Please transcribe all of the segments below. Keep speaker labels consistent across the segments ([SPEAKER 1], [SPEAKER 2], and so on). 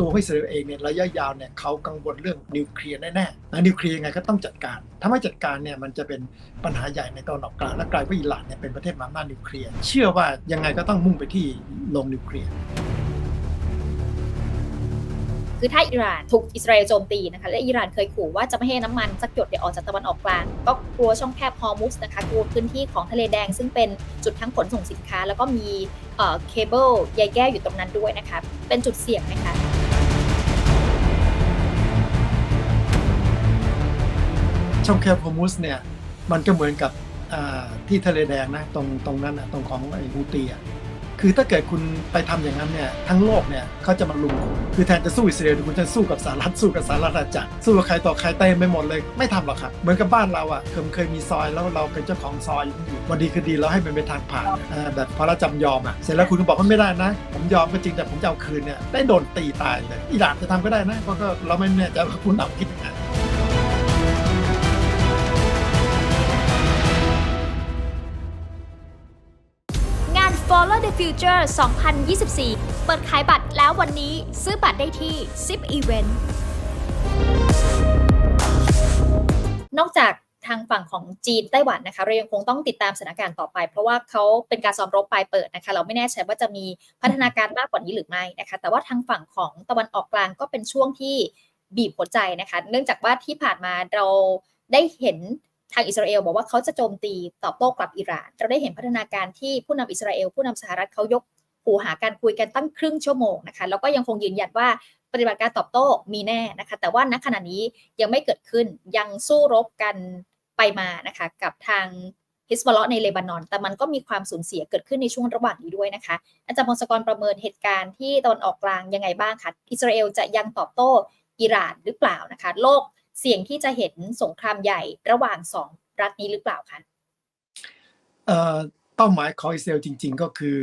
[SPEAKER 1] ตัวอิสราเอลเองเนี่ยระยะยาวเนี่ยเขากังวลเรื่องนิวเคลียร์แน่ๆนะนิวเคลียร์ยังไงก็ต้องจัดการ ถ้าไม่จัดการเนี่ยมันจะเป็นปัญหาใหญ่ในตะวันออกกลางและกลายเป็นอิหร่านเนี่ยเป็นประเทศมหาอำนาจนิวเคลียร์เชื่อว่ายังไงก็ต้องมุ่งไปที่ลงนิวเคลียร์
[SPEAKER 2] คือถ้าอิหร่านถูกอิสราเอลโจมตีนะคะและอิหร่านเคยขู่ว่าจะไม่ให้น้ำมันสักหยดเดี๋ยวออกจากตะวันออกกลาง ก็กลัวช่องแคบฮอร์มุสนะคะกลัวพื้นที่ของทะเลแดงซึ่งเป็นจุดทั้งขนส่งสินค้า แล้วก็มีเเคเบิลใยแก้วอยู่ตรงนั้นด้วยนะคะเป็นจุดเสี่ยงไหมคะ
[SPEAKER 1] ช่องแคบฮอร์มุสเนี่ยมันก็เหมือนกับที่ทะเลแดงนะตรงตรงนั้นนะตรงของไอ้ฮูตีอะคือถ้าเกิดคุณไปทำอย่างนั้นเนี่ยทั้งโลกเนี่ยเขาจะมาลุมคุณคือแทนจะสู้อิสราเอลคุณจะสู้กับสหรัฐสู้กับสหรัฐอาณาจักรสู้กับใครต่อใครเต็มไปหมดเลย ไม่ทำหรอกครับ เหมือนกับบ้านเราอะเคยเคยมีซอยแล้วเราเป็นเจ้าของซอยอยู่วันดีคือดีเราให้มันเป็นทางผ่านแบบพอเราจำยอมอะเสร็จแล้วคุณก็บอกว่าไม่ได้นะ ผมยอมก็จริงแต่ผมจะเอาคืนเนี่ยได้โดนตีตายเลยอิหร่านจะทำก็ได้นะเพราะก็เราไม่แน่ใจว่าคุณนำคิด
[SPEAKER 2] Follow the Future 2024 เปิดขายบัตรแล้ววันนี้ซื้อบัตรได้ที่ Zip Event นอกจากทางฝั่งของจีนไต้หวันนะคะเรายังคงต้องติดตามสถานการณ์ต่อไป เพราะว่าเขาเป็นการซ้อมรบปลายเปิดนะคะ เราไม่แน่ใจว่าจะมีพัฒนาการมากกว่านี้หรือไม่นะคะ แต่ว่าทางฝั่งของตะวันออกกลางก็เป็นช่วงที่บีบหัวใจนะคะ เนื่องจากว่าที่ผ่านมาเราได้เห็น ทางอิสราเอลบอกว่าเขาจะโจมตีตอบโต้กลับอิหร่าน เราได้เห็นพัฒนาการที่ผู้นำอิสราเอลผู้นำสหรัฐเขายกหูหาการคุยกันตั้งครึ่งชั่วโมงนะคะแล้วก็ยังคงยืนยันว่าปฏิบัติการตอบโต้มีแน่นะคะ แต่ว่าณขณะนี้ยังไม่เกิดขึ้นยังสู้รบกันไปมานะคะกับทางฮิสบอลในเลบานอน แต่มันก็มีความสูญเสียเกิดขึ้นในช่วงระหว่างนี้ด้วยนะคะ อาจารย์พงศกรประเมินเหตุการณ์ที่ตะวันออกกลางยังไงบ้างคะอิสราเอลจะยังตอบโต้อิหร่านหรือเปล่านะคะ โลก เสี่ยงที่จะเห็นสงครามใหญ่ระหว่างสองรัฐนี้หรือเปล่าคะ
[SPEAKER 1] เอ่อเป้าหมายของอิสราเอลจริง ๆ ก็คือ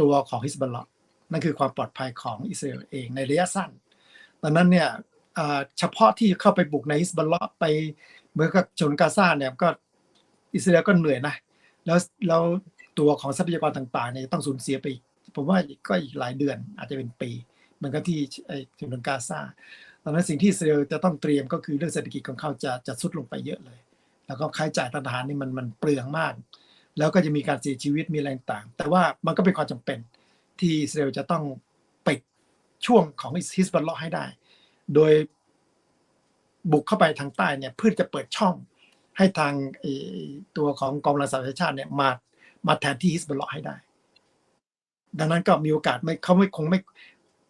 [SPEAKER 1] ตัวของฮิสบอลล์นั่นคือความปลอดภัยของอิสราเอลเองในระยะสั้นดังนั้นเนี่ยเฉพาะที่เข้าไปบุกในฮิสบอลล์ไปเหมือนกับชนกาซาเนี่ยก็อิสราเอลก็เหนื่อยนะแล้วแล้วตัวของทรัพยากรต่างๆเนี่ยต้องสูญเสียไป ผมว่าก็อีกหลายเดือนอาจจะเป็นปี เหมือนกับที่ไอ้ชนกาซา ดังนั้นสิ่งที่อิสราเอลจะต้องเตรียมก็คือเรื่องเศรษฐกิจของเขาจะจะสุดลงไปเยอะเลย แล้วก็ค่าใช้จ่ายทางทหารนี่มันมันเปลืองมาก แล้วก็จะมีการเสียชีวิตมีแรงต่าง แต่ว่ามันก็เป็นความจำเป็นที่อิสราเอลจะต้องปิดช่วงของฮิสบอลล์ให้ได้ โดยบุกเข้าไปทางใต้เนี่ยเพื่อจะเปิดช่องให้ทางตัวของกองกำลังสหประชาชาติเนี่ยมามาแทนที่ฮิสบอลล์ให้ได้ ดังนั้นก็มีโอกาสไม่เขาไม่คงไม่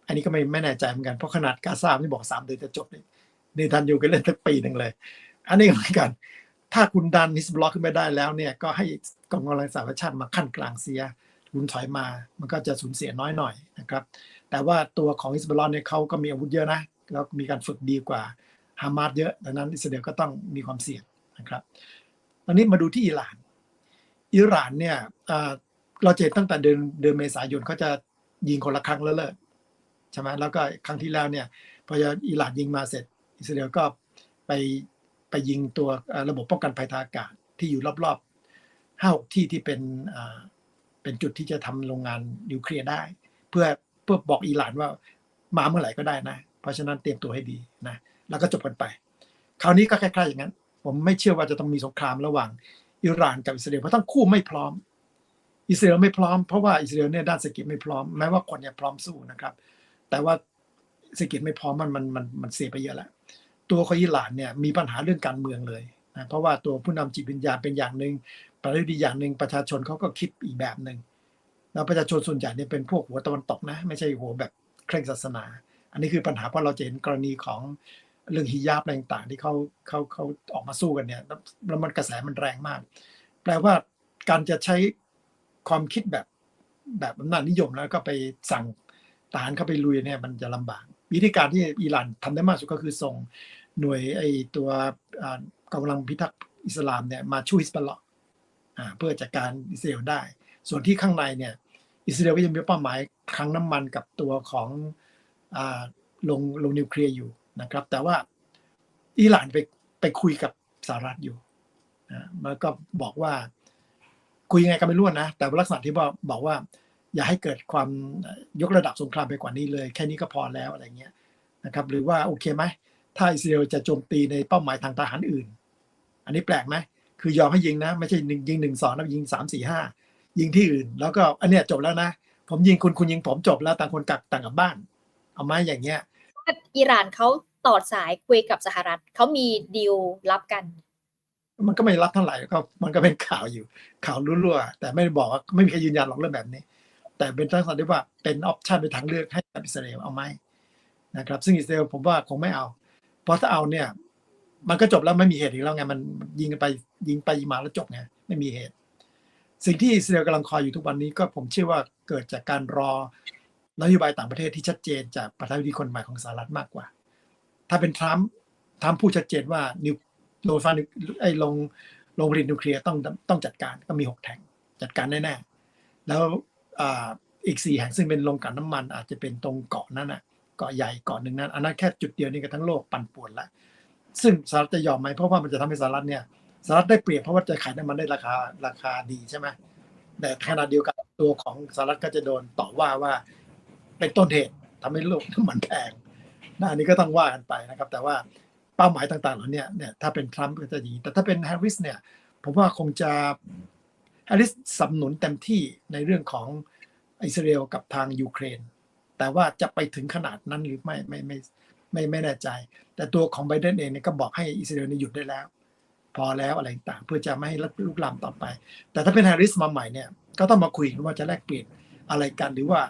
[SPEAKER 1] อันนี้ก็ไม่ไม่แน่ใจเหมือนกันเพราะขนาดกาซาที่บอกสามเดือนจะจบเนี่ยเนทันยูก็เล่นตั้งปีหนึ่งเลย อันนี้เหมือนกัน ถ้าคุณดันฮิสบล็อลขึ้นไปได้แล้วเนี่ยก็ให้กองกำลังสหประชาชาติมาขั้นกลางเสียคุณถอยมา มันก็จะสูญเสียน้อยหน่อยนะครับ แต่ว่าตัวของฮิสบอลเนี่ยเขาก็มีอาวุธเยอะนะ แล้วมีการฝึกดีกว่าฮามาสเยอะ ดังนั้นอิสราเอลก็ต้องมีความเสี่ยงนะครับ ตอนนี้มาดูที่อิหร่าน อิหร่านเนี่ยเราเจนตั้งแต่เดือนเดือนเมษายนเขาจะยิงคนละครั้งแล้วเลิก ใช่ไหมแล้วก็ครั้งที่แล้วเนี่ยพออิหร่านยิงมาเสร็จ อิสราเอลก็ไปไปยิงตัวระบบป้องกันภัยทางอากาศที่อยู่รอบๆห้าหกที่ที่เป็นเป็นจุดที่จะทำโรงงานนิวเคลียร์ได้ เพื่อเพื่อบอกอิหร่านว่ามาเมื่อไหร่ก็ได้นะ เพราะฉะนั้นเตรียมตัวให้ดีนะแล้วก็จบกันไป คราวนี้ก็คล้ายๆอย่างนั้น ผมไม่เชื่อว่าจะต้องมีสงครามระหว่างอิหร่านกับอิสราเอลเพราะทั้งคู่ไม่พร้อม อิสราเอลไม่พร้อมเพราะว่าอิสราเอลเนี่ยด้านเศรษฐกิจไม่พร้อมแม้ว่าคนเนี่ยพร้อมสู้นะครับ แต่ว่าเศรษฐกิจไม่พร้อมมันมันมันมันเสียไปเยอะแล้วตัวของอิหร่านเนี่ยมีปัญหาเรื่องการเมืองเลยนะเพราะว่าตัวผู้นำจิตวิญญาณเป็นอย่างหนึ่งประเทศดีอย่างหนึ่งประชาชนเขาก็คิดอีกแบบหนึ่งแล้วประชาชนส่วนใหญ่เนี่ยเป็นพวกหัวตะวันตกนะไม่ใช่หัวแบบเคร่งศาสนา อันนี้คือปัญหาเพราะเราจะเห็นกรณีของเรื่องฮิญาบอะไรต่างๆที่เขาเขาเขาออกมาสู้กันเนี่ยแล้วมันกระแสมันแรงมาก แปลว่าการจะใช้ความคิดแบบแบบอำนาจนิยมแล้วก็ไปสั่ง ทหารเข้าไปลุยเนี่ยมันจะลำบาก วิธีการที่อิหร่านทำได้มากสุดก็คือส่งหน่วยไอตัวกำลังพิทักษ์อิสลามเนี่ยมาช่วยฮิสบอลล์เพื่อจัดการอิสราเอลได้ ส่วนที่ข้างในเนี่ยอิสราเอลก็ยังมีเป้าหมายคลังน้ำมันกับตัวของอลงลงนิวเคลียร์อยู่นะครับ แต่ว่าอิหร่านไปไปคุยกับสหรัฐอยู่นะมันก็บอกว่าคุยยังไงก็ไม่รู้นะ แต่ลักษณะที่บอกบอกว่า อย่าให้เกิดความยกระดับสงครามไปกว่านี้เลย แค่นี้ก็พอแล้วอะไรเงี้ยนะครับหรือว่าโอเคไหมถ้าอิสราเอลจะโจมตีในเป้าหมายทางทหารอื่น อันนี้แปลกไหมคือยอมให้ยิงนะ ไม่ใช่หนึ่งยิงหนึ่งสองนะยิงสามสี่ห้ายิงที่อื่น แล้วก็อันเนี้ยจบแล้วนะ ผมยิงคุณคุณยิงผมจบแล้วต่างคนกลับต่างกลับบ้าน เอาไหมอย่างเงี้ย
[SPEAKER 2] อิหร่านเขาต่อสายคุยกับสหรัฐเขามีดีลลับกัน
[SPEAKER 1] มันก็ไม่รับเท่าไหร่ก็มันก็เป็นข่าวอยู่ ข่าวรั่วๆแต่ไม่ได้บอกว่าไม่มีใครยืนยันหรอกเรื่องแบบนี้ แต่เป็นลักษณะที่ว่าเป็นออปชันเป็นทางเลือกให้กับอิสราเอลเอาไหมนะครับ ซึ่งอิสราเอลผมว่าคงไม่เอา เพราะถ้าเอาเนี่ย มันก็จบแล้วไม่มีเหตุอีกแล้วไงมันยิงกันไปยิงไปยิงมาแล้วจบไงไม่มีเหตุ สิ่งที่อิสราเอลกำลังคอยอยู่ทุกวันนี้ก็ผมเชื่อว่าเกิดจากการรอนโยบายต่างประเทศที่ชัดเจนจากประธานาธิบดีคนใหม่ของสหรัฐมากกว่า ถ้าเป็นทรัมป์ทรัมป์พูดชัดเจนว่านิวโรงไฟฟ้านไอ้ลงโรงผลิตนิวเคลียร์ต้องต้องจัดการก็มีหกแห่งจัดการแน่ๆแล้ว อีกสี่แห่งซึ่งเป็นโรงกลั่นน้ำมัน อาจจะเป็นตรงเกาะนั้นน่ะเกาะใหญ่เกาะหนึ่งนั้นอันนั้นแค่จุดเดียวนี่ก็ทั้งโลกปั่นป่วนแล้วซึ่งสหรัฐจะยอมไหมเพราะว่ามันจะทำให้สหรัฐเนี่ยสหรัฐได้เปรียบเพราะว่าจะขายน้ำมันได้ราคาราคาดีใช่ไหมแต่ขณะเดียวกันตัวของสหรัฐก็จะโดนต่อว่าว่าเป็นต้นเหตุทำให้โลกน้ำมันแพงนะอันนี้ก็ต้องว่ากันไปนะครับ แต่ว่าเป้าหมายต่างๆเหล่านี้เนี่ยถ้าเป็นทรัมป์ก็จะดีแต่ถ้าเป็นแฮร์ริสเนี่ยผมว่าคงจะ ฮร์ริสสนับสนุนเต็มที่ในเรื่องของอิสราเอลกับทางยูเครน แต่ว่าจะไปถึงขนาดนั้นหรือไม่ไม่ไม่ไม่ไม่แน่ใจ แต่ตัวของไบเดนเองเนี่ยก็บอกให้อิสราเอลนี่หยุดได้แล้ว พอแล้วอะไรต่างเพื่อจะไม่ให้ลุกลามต่อไป แต่ถ้าเป็นแฮร์ริสมาใหม่เนี่ยก็ต้องมาคุยกันว่าจะแลกเปลี่ยนอะไรกันหรือว่า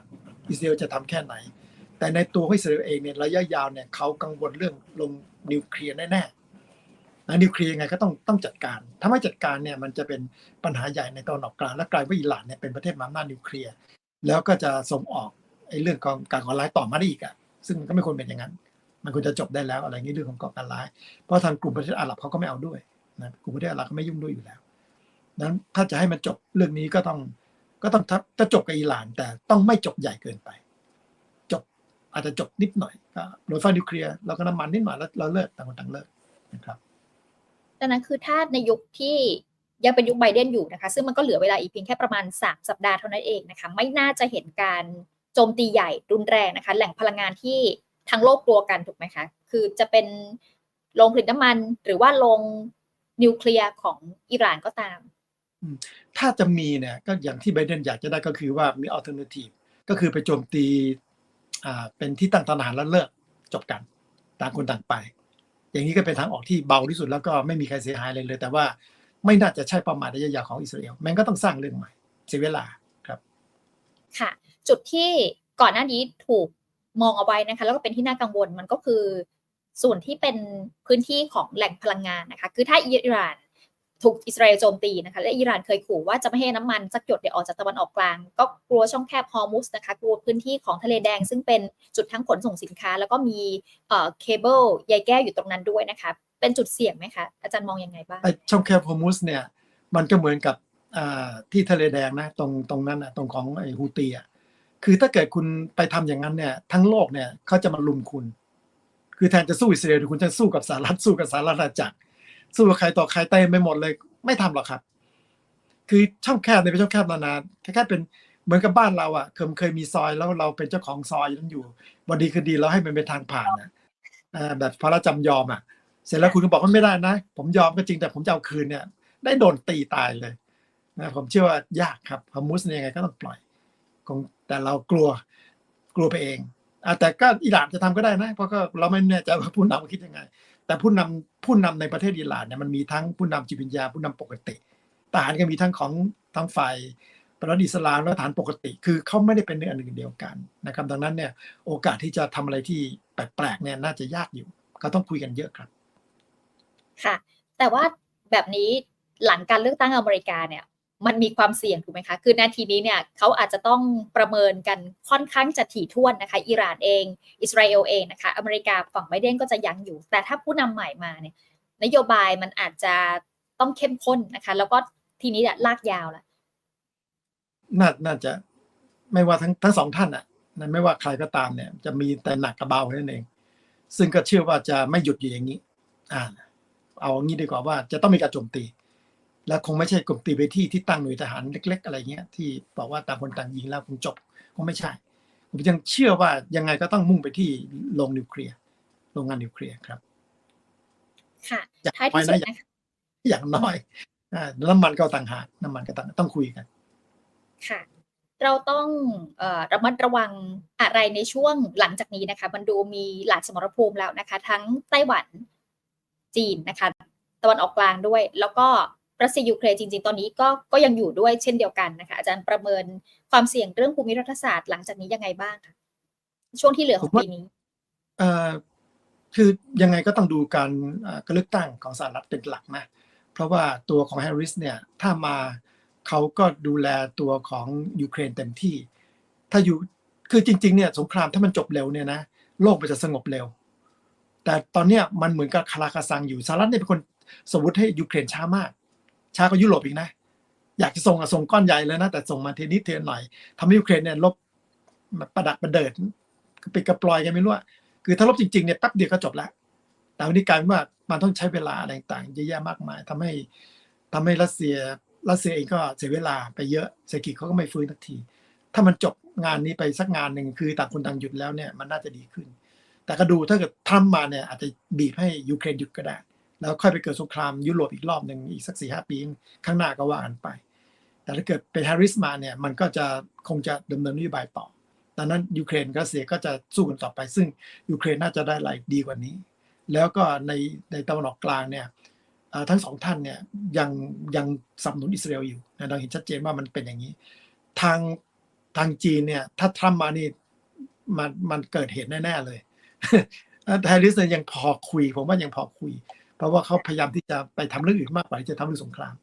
[SPEAKER 1] อิสราเอลจะทำแค่ไหน แต่ในตัวของอิสราเอลเองเนี่ยระยะยาวเนี่ยเขากังวลเรื่องลงนิวเคลียร์แน่ๆ นะนิวเคลียร์ยังไงก็ต้องต้องจัดการ ถ้าไม่จัดการเนี่ยมันจะเป็นปัญหาใหญ่ในตอนออกกลางและกลายว่าอิหร่านเนี่ยเป็นประเทศมหาอำนาจนิวเคลียร์แล้วก็จะส่งออกไอ้เรื่องของการก่อร้ายต่อมาได้อีกอะซึ่งมันก็ไม่ควรเป็นอย่างนั้น มันควรจะจบได้แล้วอะไรงี้เรื่องของก่อการร้าย เพราะทางกลุ่มประเทศอาหรับเขาก็ไม่เอาด้วยนะกลุ่มประเทศอาหรับก็ไม่ยุ่งด้วยอยู่แล้วนั้นถ้าจะให้มันจบเรื่องนี้ก็ต้องก็ต้องจะจบกับอิหร่าน แต่ต้องไม่จบใหญ่เกินไป จบอาจจะจบนิดหน่อยก็โดยไฟนิวเคลียร์แล้วก็น้ำมันนิดหน่อยแล้วเราเลิกต่างคนต่างเลิกนะครับ
[SPEAKER 2] ดังนั้นคือถ้าในยุคที่ยังเป็นยุคไบเดนอยู่นะคะ ซึ่งมันก็เหลือเวลาอีกเพียงแค่ประมาณ 3 สัปดาห์เท่านั้นเองนะคะ ไม่น่าจะเห็นการโจมตีใหญ่รุนแรงนะคะ แหล่งพลังงานที่ทั้งโลกกลัวกันถูกไหมคะ คือจะเป็นโรงผลิตน้ำมัน หรือว่าโรงนิวเคลียร์ของอิหร่านก็ตาม
[SPEAKER 1] ถ้าจะมีเนี่ยก็อย่างที่ไบเดนอยากจะได้ก็คือว่ามีอัลเทอร์เนทีฟก็คือไปโจมตีเป็นที่ตั้งทหารแล้วเลิกจบกัน ต่างคนต่างไป อย่างนี้ก็เป็นทางออกที่เบาที่สุดแล้วก็ไม่มีใครเสียหายเลยเลย แต่ว่าไม่น่าจะใช่เป้าหมายระยะยาวของอิสราเอลแมงก็ต้องสร้างเรื่องใหม่เสียเวลาครับ
[SPEAKER 2] ค่ะ จุดที่ก่อนหน้านี้ถูกมองเอาไว้นะคะ แล้วก็เป็นที่น่ากังวลมันก็คือ ส่วนที่เป็นพื้นที่ของแหล่งพลังงานนะคะ คือถ้าอิหร่าน ถูกอิสราเอลโจมตีนะคะและอิหร่านเคยขู่ว่าจะไม่ให้น้ำมันสักหยดเดี๋ยวออกจากตะวันออกกลาง ก็กลัวช่องแคบฮอร์มุสนะคะกลัวพื้นที่ของทะเลแดง ซึ่งเป็นจุดทั้งขนส่งสินค้า แล้วก็มีเอ่อเคเบิลใยแก้วอยู่ตรงนั้นด้วยนะคะเป็นจุดเสี่ยงไหมคะอาจารย์มองยังไงบ้าง
[SPEAKER 1] ช่องแคบฮอร์มุสเนี่ยมันก็เหมือนกับอ่าที่ทะเลแดงนะตรงตรงนั้นนะตรงของไอ้ฮูตีอะคือถ้าเกิดคุณไปทำอย่างนั้นเนี่ยทั้งโลกเนี่ยเขาจะมาลุมคุณ คือแทนจะสู้อิสราเอลคุณจะสู้กับสหรัฐสู้กับสหรัฐอาณาจักร สู้กับใครต่อใครเต็มไปหมดเลย ไม่ทำหรอกครับ คือช่องแคบเนี่ยเป็นช่องแคบนานๆแค่เป็นเหมือนกับบ้านเราอะเคยเคยมีซอยแล้วเราเป็นเจ้าของซอยนั้นอยู่วันดีคือดีเราให้มันเป็นทางผ่านนะอ่าแบบพระราจำยอมอะ เสร็จแล้วคุณก็บอกว่าไม่ได้นะ ผมยอมก็จริงแต่ผมจะเอาคืนเนี่ย ได้โดนตีตายเลยนะผมเชื่อว่ายากครับฮามุสเนี่ยยังไงก็ต้องปล่อยคงแต่เรากลัวกลัวไปเองอะแต่ก็อิหร่านจะทำก็ได้นะ เพราะก็เราไม่แน่ใจว่าผู้นำคิดยังไง แต่ผู้นำผู้นำในประเทศอิหร่านเนี่ยมันมีทั้งผู้นำจิตวิญญาผู้นำปกติทหารก็มีทั้งของทั้งฝ่ายประรัฐอิสลามและทหารปกติ คือเขาไม่ได้เป็นเนื้ออันหนึ่งเดียวกันนะครับดังนั้นเนี่ยโอกาสที่จะทำอะไรที่แปลกๆเนี่ยน่าจะยากอยู่ ก็ต้องคุยกันเยอะครับ
[SPEAKER 2] ค่ะ แต่ว่าแบบนี้หลังการเลือกตั้งอเมริกาเนี่ย มันมีความเสี่ยงถูกไหมคะ คือนาทีนี้เนี่ยเขาอาจจะต้องประเมินกันค่อนข้างจะถี่ถ้วนนะคะ อิหร่านเอง อิสราเอลเองนะคะ อเมริกาฝั่งไบเดนก็จะยังอยู่ แต่ถ้าผู้นำใหม่มาเนี่ยนโยบายมันอาจจะต้องเข้มข้นนะคะ แล้วก็ทีนี้ลากยาวละ
[SPEAKER 1] น่าน่าจะไม่ว่าทั้งทั้งสองท่านอะนะไม่ว่าใครก็ตามเนี่ย จะมีแต่หนักกับเบานั่นเอง ซึ่งก็เชื่อว่าจะไม่หยุดอยู่อย่างนี้ อ่า เอางี้ดีกว่าว่าจะต้องมีการโจมตี และคงไม่ใช่โจมตีไปที่ที่ตั้งหน่วยทหารเล็ก ๆ อะไรเงี้ยที่บอกว่าต่างคนต่างยิงแล้วคงจบคงไม่ใช่ ผมยังเชื่อว่ายังไงก็ต้องมุ่งไปที่โรงนิวเคลียร์โรงงานนิวเคลียร์ครับ
[SPEAKER 2] ค่ะ
[SPEAKER 1] อย่าง
[SPEAKER 2] ท้าย
[SPEAKER 1] น้อ
[SPEAKER 2] ที่
[SPEAKER 1] ย
[SPEAKER 2] สุด
[SPEAKER 1] นะ
[SPEAKER 2] นะคะ
[SPEAKER 1] อย่างน้อยอ่าน้ำมันก็ต่างหากน้ำมันก็ต่างต้องคุยกัน
[SPEAKER 2] ค่ะเราต้องเอ่อระมัดระวังอะไรในช่วงหลังจากนี้นะคะ มันดูมีหลายสมรภูมิแล้วนะคะ ทั้งไต้หวันจีนนะคะ ตะวันออกกลางด้วย แล้วก็ รัสเซียยูเครนจริง ๆ ตอนนี้ก็ก็ยังอยู่ด้วยเช่นเดียวกันนะคะอาจารย์ประเมินความเสี่ยงเรื่องภูมิรัฐศาสตร์หลังจากนี้ยังไงบ้างคะช่วงที่เหลือของปีนี้
[SPEAKER 1] เอ่อคือยังไงก็ต้องดูการการเลือกตั้งของสหรัฐเป็นหลักนะเพราะว่าตัวของแฮร์ริสเนี่ยถ้ามาเขาก็ดูแลตัวของยูเครนเต็มที่ ถ้าอยู่คือจริงๆเนี่ยสงครามถ้ามันจบเร็วเนี่ยนะโลกมันจะสงบเร็ว แต่ตอนเนี้ยมันเหมือนกับคาราคาซังอยู่สหรัฐเนี่ยเป็นคนสมมติให้ยูเครนช้ามาก ช้ากว่ายุโรปอีกนะ อยากจะส่งอะส่งก้อนใหญ่เลยนะ แต่ส่งมาเทนิดเทียหน่อยทำให้ยูเครนเนี่ยลบประดักประเดิดปิดกระปลอยกันไม่รู้อะคือถ้าลบจริงๆเนี่ยแป๊บเดียวก็จบแล้ว แต่วันนี้กลายเป็นว่ามันต้องใช้เวลาอะไรต่างๆเยอะแยะมากมายทำให้ทำให้รัสเซียรัสเซียเองก็เสียเวลาไปเยอะเศรษฐกิจเขาก็ไม่ฟื้นทักที ถ้ามันจบงานนี้ไปสักงานหนึ่งคือต่างคนต่างหยุดแล้วเนี่ยมันน่าจะดีขึ้น แต่ก็ดูถ้าเกิดทรัมป์มาเนี่ยอาจจะบีบให้ยูเครนหยุดก็ได้ แล้วค่อยไปเกิดสงครามยุโรปอีกรอบหนึ่งอีกสักสี่ห้าปีข้างหน้าก็ว่ากันไป แต่ถ้าเกิดเป็นแฮร์ริสมาเนี่ยมันก็จะคงจะดำเนินนโยบายต่อดังนั้นยูเครนกับรัสเซียก็จะสู้กันต่อไป ซึ่งยูเครนน่าจะได้รายดีกว่านี้ แล้วก็ในในตะวันออกกลางเนี่ยทั้งสองท่านเนี่ยยังยังสนับสนุนอิสราเอลอยู่นะเราเห็นชัดเจนว่ามันเป็นอย่างนี้ ทางทางจีนเนี่ยถ้าทรัมป์มานี่มันมันเกิดเหตุแน่ ๆ เลยแฮร์ริสเนี่ยยังพอคุย ผมว่ายังพอคุย เพราะว่าเขาพยายามที่จะไปทำเรื่องอื่นมากกว่าที่จะทำเรื่องสงคราม